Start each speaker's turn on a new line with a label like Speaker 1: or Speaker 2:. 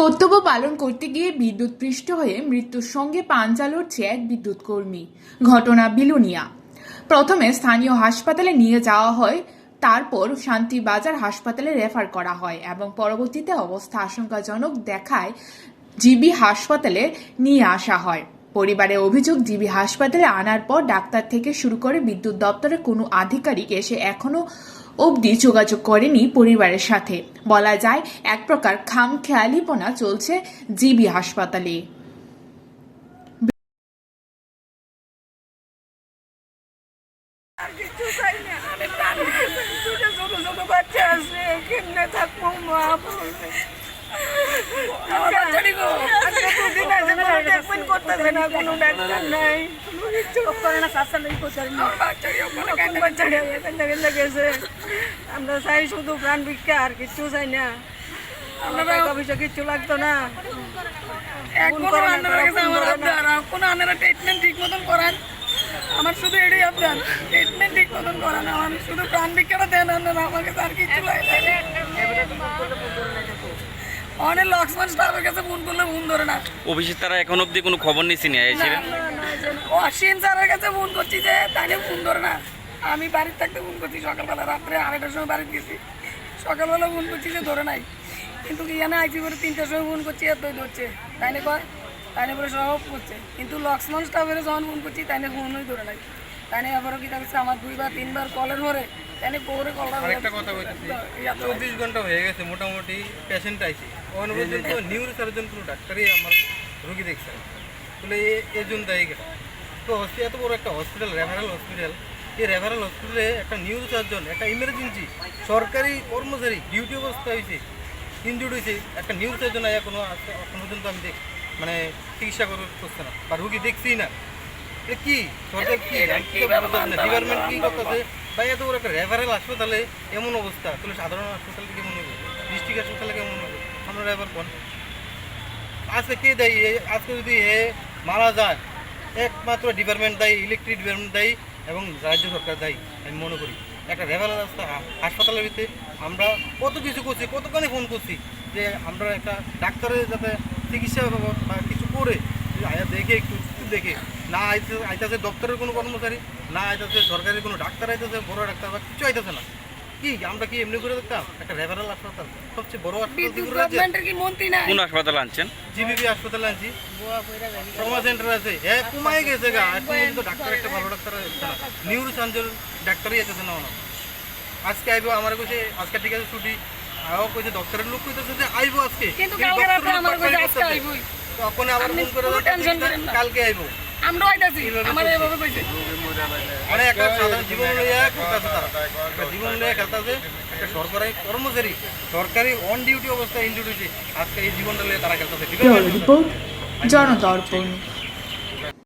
Speaker 1: কর্তব্য পালন করতে গিয়ে বিদ্যুৎ পৃষ্ঠ হয়ে মৃত্যুর সঙ্গে পাঞ্জা লড়ছে এক বিদ্যুৎ কর্মী ঘটনা বিলুনিয়া। প্রথমে স্থানীয় হাসপাতালে নিয়ে যাওয়া হয়, তারপর শান্তিবাজার হাসপাতালে রেফার করা হয় এবং পরবর্তীতে অবস্থা আশঙ্কাজনক দেখায় জিবি হাসপাতালে নিয়ে আসা হয়। পরিবারের অভিযোগ, জিবি হাসপাতালে আনার পর ডাক্তার থেকে শুরু করে বিদ্যুৎ দপ্তরের কোনো আধিকারিক এসে এখনও অবধি যোগাযোগ করেনি পরিবারের সাথে। বলা যায়, এক প্রকার খাম খেয়ালিপনা চলছে জিবি হাসপাতালে।
Speaker 2: থাকব মা বাচ্চাটি গো আজকে দুদিন আছে কোনো ট্রিটমেন্ট করতেছে না কোনো ডাক্তার নাই। করে না আমার বাচ্চাটি ওখানে এখান গেছে। আমরা চাই শুধু প্রাণ ভিক্ষা আর কিছু চাই না। আমরা টাকা পয়সা কিচ্ছু লাগতো না।
Speaker 3: ট্রিটমেন্ট ঠিক মতন করান আমার শুধু এটাই আবদার। ট্রিটমেন্ট ঠিক মতন করান আমার শুধু প্রাণ ভিক্ষাটা দেন আমাকে আর কিছু লাগে অনেক লক্ষ্মণ স্টাফের কাছে ফোন করলে ফোন ধরে না।
Speaker 4: অফিসের তারা এখন অবধি কোনো খবর নিচ্ছি না? এসে
Speaker 3: অসীম স্যারের কাছে ফোন করছি যে তাই ফোন ধরে না। আমি বাড়ির থাকতে ফোন করছি সকালবেলা রাত্রে আড়াইটার সময় বাড়িতে গেছি। সকালবেলা ফোন করছি যে ধরে নাই। কিন্তু এখানে আইসি করে তিনটার সময় ফোন করছি এতই ধরছে। তাই না কয়? তাই না বলে সব করছে। কিন্তু লক্ষ্মণ স্টাফের যখন ফোন করছি তাই না ফোনই ধরে নাই। তাই না এবারও কি থাকছে আমার দুইবার তিনবার কলের ধরে তাই পরে কলটা
Speaker 5: একটা কথা বলতেছি চব্বিশ ঘণ্টা হয়ে গেছে মোটামুটি পেশেন্ট আইছে। ওখানে পর্যন্ত নিউরো সার্জন কোনো ডাক্তারই আমার রুগী দেখছে। তাহলে এ- জন্য দায়ী তো হসপিটাল এত বড় একটা হসপিটাল রেফারেল হসপিটাল এই রেফারেল হসপিটালে একটা নিউরো সার্জন একটা ইমার্জেন্সি সরকারি কর্মচারী ডিউটি অবস্থা হয়েছে ইনজুর্ড হয়েছে একটা নিউরো সার্জন আয়া কোনো এখন পর্যন্ত আমি দেখ মানে চিকিৎসা করার করছে না বা রুগী দেখছি না। কি? সরকার কি? ডিপার্টমেন্ট কি করতেছে? ভাই এত বড় একটা রেফারেল হাসপাতালে এমন অবস্থা। তাহলে সাধারণ হাসপাতালে কেমন হবে? ডিস্ট্রিক্ট হাসপাতালে কেমন হবে? আমরা রেফার কোন আজকে কে দেয়? আজকে যদি এ মারা যায় একমাত্র ডিপার্টমেন্ট দায়ী ইলেকট্রিক ডিপার্টমেন্ট দায়ী এবং রাজ্য সরকার দায়ী আমি মনে করি। একটা রেফারেল রাস্তা হাসপাতালের ভিতরে আমরা কত কিছু করছি কতখানি ফোন করছি যে আমরা একটা ডাক্তারের যাতে চিকিৎসা বা কিছু করে আয়া দেখে একটু দেখে। না আইতে আইতাছে দপ্তরের কোনো কর্মচারী না আইতাছে সরকারি কোনো ডাক্তার আইতাছে বড় ডাক্তার বা কিছু আইতাছে না। কি আমরা কি এমনি করে দেখতাম? একটা রেফারেল হাসপাতাল সবচেয়ে বড় হাসপাতাল
Speaker 4: কোন হাসপাতালে আনছেন?
Speaker 5: জিবিপি হাসপাতালে আছি ট্রমা সেন্টার আছে। হ্যাঁ কমাই গেছে গা। এখন পর্যন্ত ডাক্তার একটা ভালো ডাক্তার নিউরো সার্জন ডাক্তারই যেতেছে না ওনার। আজকে আইবো আমার কইছে আজকে ঠিক আছে ছুটি। আও কইছে ডক্টরের লোক কইতেছে যে আইবো আজকে।
Speaker 3: কিন্তু কালকে রাতে আমার
Speaker 5: পাঠাই
Speaker 3: আজকে। আইবোই।
Speaker 5: তখন আবার ফোন করে দাও,
Speaker 3: টেনশন করেন না।
Speaker 5: কালকে আইবো।
Speaker 3: আইতাছি আমার এভাবে কইছে।
Speaker 5: মানে একটা সাধারণ জীবন লইয়া খেলতেছে তারা। একটা জীবন লইয়া খেলতাছে একটা সরকারি কর্মচারী। সরকারি অন ডিউটি অবস্থায় ইনডিউটি আজকে এই জীবনটা লইয়া তারা খেলতেছে।
Speaker 1: রিপোর্ট জনদর্পণ।